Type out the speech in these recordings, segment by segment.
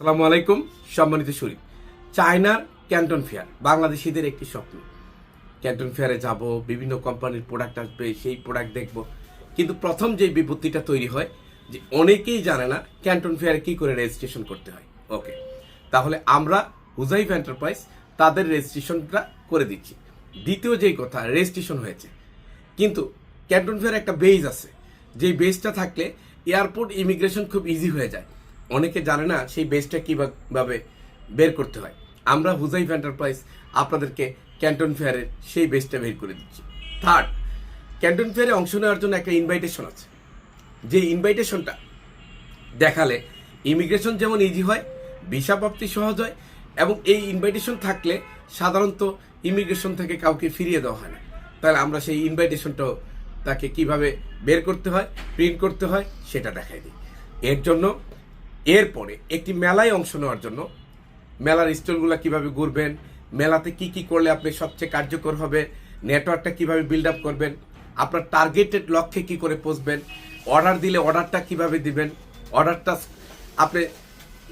সালামু আলাইকুম, সম্মানিত শরীফ চায়নার ক্যান্টন ফেয়ার, বাংলাদেশিদের একটি স্বপ্ন। ক্যান্টন ফেয়ারে যাব, বিভিন্ন কোম্পানির প্রোডাক্ট আসবে, সেই প্রোডাক্ট দেখব। কিন্তু প্রথম যে বিপত্তিটা তৈরি হয়, যে অনেকেই জানে না ক্যান্টন ফেয়ারে কী করে রেজিস্ট্রেশন করতে হয়। ওকে তাহলে আমরা হুজাইফ এন্টারপ্রাইজ তাদের রেজিস্ট্রেশনটা করে দিচ্ছি। দ্বিতীয় যেই কথা রেজিস্ট্রেশন হয়েছে। কিন্তু ক্যান্টন ফেয়ার একটা বেজ আছে। যেই বেজটা থাকলে এয়ারপোর্ট ইমিগ্রেশন খুব ইজি হয়ে যায়। অনেকে জানে না সেই বেসটা কীভাবে বের করতে হয়। আমরা হুজাইফ এন্টারপ্রাইজ আপনাদেরকে ক্যান্টন ফেয়ারের সেই বেসটা বের করে দিচ্ছি। থার্ড ক্যান্টন ফেয়ারে অংশ নেওয়ার জন্য একটা ইনভাইটেশন আছে। যে ইনভাইটেশনটা দেখালে ইমিগ্রেশন যেমন ইজি হয় ভিসা প্রাপ্তি সহজ হয়, এবং এই ইনভাইটেশন থাকলে সাধারণত ইমিগ্রেশন থেকে কাউকে ফিরিয়ে দেওয়া হয় না। তাহলে আমরা সেই ইনভাইটেশনটাও তাকে কীভাবে বের করতে হয় প্রিন্ট করতে হয়, সেটা দেখাই দিই। এর জন্য এরপরে একটি মেলায় অংশ নেওয়ার জন্য মেলার স্টলগুলো কীভাবে ঘুরবেন, মেলাতে কি কি করলে আপনি সবচেয়ে কার্যকর হবে, নেটওয়ার্কটা কীভাবে বিল্ড আপ করবেন, আপনার টার্গেটেড লক্ষ্যে কি করে পৌঁছবেন অর্ডার দিলে অর্ডারটা কীভাবে দিবেন অর্ডারটা আপনি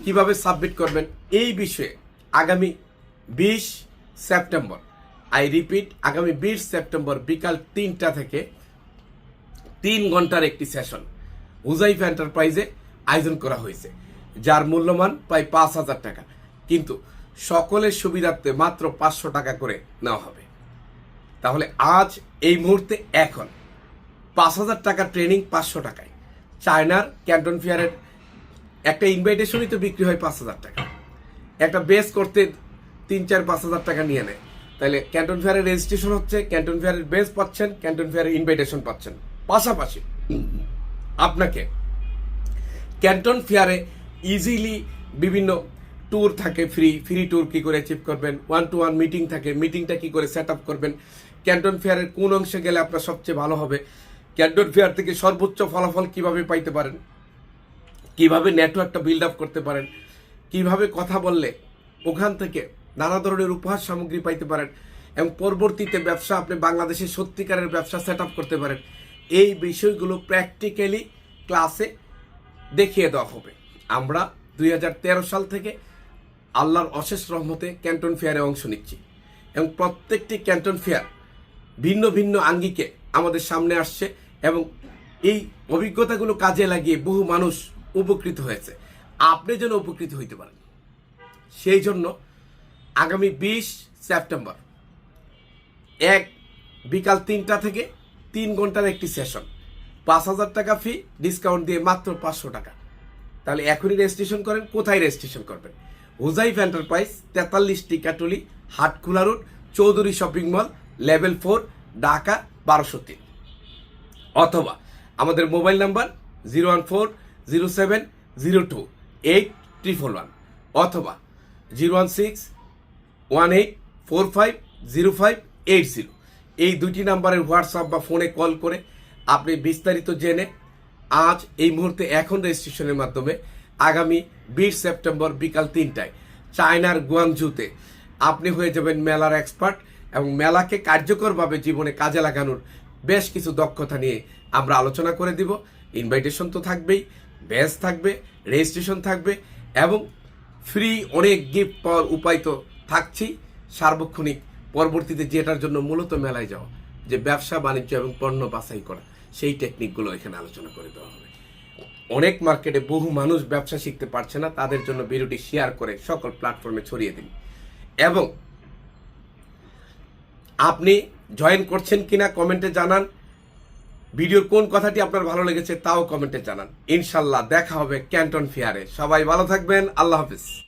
কীভাবে সাবমিট করবেন, এই বিষয়ে আগামী বিশ সেপ্টেম্বর আই রিপিট আগামী বিশ সেপ্টেম্বর বিকাল তিনটা থেকে তিন ঘণ্টার একটি সেশন হুজাইফ এন্টারপ্রাইজে আয়োজন করা হয়েছে। যার মূল্যমান প্রায় পাঁচ হাজার টাকা। কিন্তু সকলের সুবিধার্থে মাত্র পাঁচশো টাকা করে নেওয়া হবে। তাহলে আজ এই মুহূর্তে এখন পাঁচ হাজার টাকা ট্রেনিং পাঁচশো টাকায়। চায়নার ক্যান্টন ফেয়ারের একটা ইনভাইটেশনই তো বিক্রি হয় পাঁচ হাজার টাকা। একটা বেস করতে তিন চার পাঁচ হাজার টাকা নিয়ে নেয়। তাহলে ক্যান্টন ফেয়ারের রেজিস্ট্রেশন হচ্ছে, ক্যান্টন ফেয়ারের বেস পাচ্ছেন, ক্যান্টন ফেয়ারের ইনভাইটেশন পাচ্ছেন। পাশাপাশি আপনাকে ক্যান্টন ফেয়ারে ইজিলি বিভিন্ন ট্যুর থাকে ফ্রি ফ্রি ট্যুর কি করে অ্যাচিভ করবেন? ওয়ান টু ওয়ান মিটিং থাকে মিটিংটা কি করে সেট আপ করবেন ক্যান্টন ফেয়ারের কোন অংশে গেলে আপনার সবচেয়ে ভালো হবে? ক্যান্টন ফেয়ার থেকে সর্বোচ্চ ফলাফল কীভাবে পাইতে পারেন? কীভাবে নেটওয়ার্কটা বিল্ড আপ করতে পারেন? কীভাবে কথা বললে? ওখান থেকে নানা ধরনের উপহার সামগ্রী পাইতে পারেন। এবং পরবর্তীতে ব্যবসা আপনি বাংলাদেশে সত্যিকারের ব্যবসা সেট আপ করতে পারেন। এই বিষয়গুলো প্র্যাকটিক্যালি ক্লাসে দেখিয়ে দেওয়া হবে। আমরা দুই হাজার তেরো সাল থেকে আল্লাহর অশেষ রহমতে ক্যান্টন ফেয়ারে অংশ নিচ্ছি এবং প্রত্যেকটি ক্যান্টন ফেয়ার ভিন্ন ভিন্ন আঙ্গিকে আমাদের সামনে আসছে এবং এই অভিজ্ঞতাগুলো কাজে লাগিয়ে বহু মানুষ উপকৃত হয়েছে। আপনি যেন উপকৃত হইতে পারেন। সেই জন্য আগামী বিশ সেপ্টেম্বর এক বিকাল তিনটা থেকে তিন ঘণ্টার একটি সেশন। পাঁচ হাজার টাকা ফি, ডিসকাউন্ট দিয়ে মাত্র পাঁচশো টাকা। তাহলে এখনই রেজিস্ট্রেশন করেন, কোথায় রেজিস্ট্রেশন করবেন? হুজাইফ এন্টারপ্রাইজ তেতাল্লিশ Tikatuli Hatkhola road Chowdhury shopping mall level four Dhaka, বারোশো তিন। অথবা আমাদের mobile number zero one four zero seven zero two eight triple one অথবা zero one six one eight four five zero five eight zero এই দুটি নাম্বারের WhatsApp বা ফোনে কল করে আপনি বিস্তারিত জেনে আজ এই মুহূর্তে এখন রেজিস্ট্রেশনের মাধ্যমে আগামী বিশ সেপ্টেম্বর বিকাল তিনটায় চায়নার গুয়াংজুতে আপনি হয়ে যাবেন মেলার এক্সপার্ট এবং মেলাকে কার্যকরভাবে জীবনে কাজে লাগানোর বেশ কিছু দক্ষতা নিয়ে আমরা আলোচনা করে দিব। ইনভাইটেশন তো থাকবেই ব্যাচ থাকবে, রেজিস্ট্রেশন থাকবে এবং ফ্রি অনেক গিফট পাওয়ার উপায় তো থাকছেই। সার্বক্ষণিক পরবর্তীতে যেটার জন্য মূলত মেলায় যাওয়া। যে ব্যবসা বাণিজ্য এবং পণ্য বাছাই করা, সেই টেকনিকগুলো এখানে আলোচনা করে দেওয়া হবে। অনেক মার্কেটে বহু মানুষ ব্যবসা শিখতে পারছে না, তাদের জন্য ভিডিওটি শেয়ার করে সকল প্ল্যাটফর্মে ছড়িয়ে দিন। এবং আপনি জয়েন করছেন কিনা কমেন্টে জানান। ভিডিওর কোন কথাটি আপনার ভালো লেগেছে তাও কমেন্টে জানান। ইনশাল্লাহ দেখা হবে ক্যান্টন ফেয়ারে সবাই ভালো থাকবেন। আল্লাহ হাফিজ।